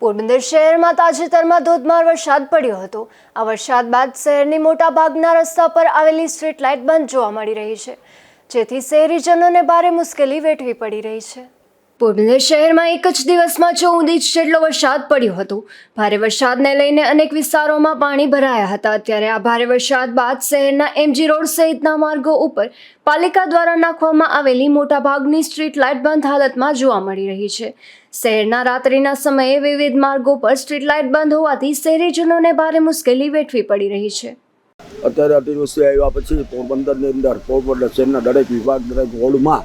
પોરબંદર શહેરમાં તાજેતરમાં ધોધમાર વરસાદ પડ્યો હતો. આ વરસાદ બાદ શહેરની મોટા ભાગના રસ્તા પર આવેલી સ્ટ્રીટ લાઇટ બંધ જોવા મળી રહી છે. જેથી શહેરીજનોને ભારે મુશ્કેલી વેઠવી પડી રહી છે. પોરબંદર શહેરમાં એક જ દિવસમાં ચૌદ ઇંચ જેટલો વરસાદ પડ્યો હતો. ભારે વરસાદને લઈને અનેક વિસ્તારોમાં પાણી ભરાયા હતા. ત્યારે આ ભારે વરસાદ બાદ શહેરના એમજી રોડ સહિતના માર્ગો ઉપર પાલિકા દ્વારા નાખવામાં આવેલી મોટાભાગની સ્ટ્રીટ લાઇટ બંધ હાલતમાં જોવા મળી રહી છે. શહેરના રાત્રિના સમયે વિવિધ માર્ગો પર સ્ટ્રીટ લાઇટ બંધ હોવાથી શહેરીજનોને ભારે મુશ્કેલી વેઠવી પડી રહી છે. અત્યારે અતિવૃષ્ટિ આવ્યા પછી પોરબંદરની અંદર, પોરબંદર શહેરના દરેક વિભાગ, દરેક વોર્ડમાં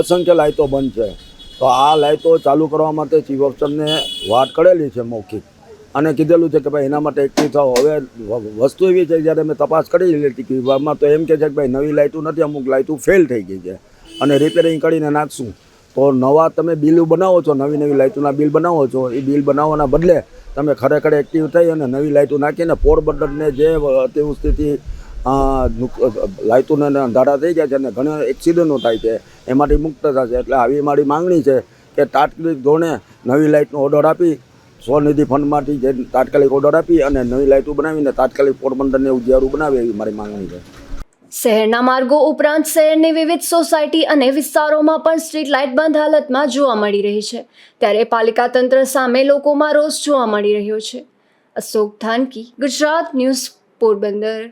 અસંખ્ય લાઇટો બંધ છે. તો આ લાઇટો ચાલુ કરવા માટે ચીફ ઓફિસરને વાત કરેલી છે મૌખિક. અને કીધેલું છે કે ભાઈ એના માટે એક્ટિવ થાવ હવે વસ્તુ એવી છે જ્યારે મેં તપાસ કરી લીધી વિભાગમાં, તો એમ કે છે કે ભાઈ નવી લાઇટો નથી, અમુક લાઇટો ફેલ થઈ ગઈ છે. અને રિપેરિંગ કરીને નાખશું. તો નવા તમે બિલ બનાવો છો, નવી નવી લાઇટોના બિલ બનાવો છો, એ બિલ બનાવવાના બદલે તમે ખરેખર એક્ટિવ થઈ અને નવી લાઇટો નાખીને પોરબંદરને જે તેવું નુક- લાઇટોને અંધારા થઈ ગયા છે અને ઘણા એક્સિડન્ટો થાય છે. એમાંથી મુક્ત થશે. એટલે આવી મારી માંગણી છે કે તાત્કાલિક ધોરણે નવી લાઇટનો ઓર્ડર આપી, સ્વનિધિ ફંડમાંથી જે તાત્કાલિક ઓર્ડર આપી અને નવી લાઇટો બનાવીને તાત્કાલિક પોરબંદરને ઉજિયારું બનાવે એવી મારી માંગણી છે. શહેરના માર્ગો ઉપરાંત શહેરની વિવિધ સોસાયટી અને વિસ્તારોમાં પણ સ્ટ્રીટ લાઇટ બંધ હાલતમાં જોવા મળી રહી છે. ત્યારે પાલિકા તંત્ર સામે લોકોમાં રોષ જોવા મળી રહ્યો છે. અશોક થાનકી ગુજરાત ન્યૂઝ પોરબંદર.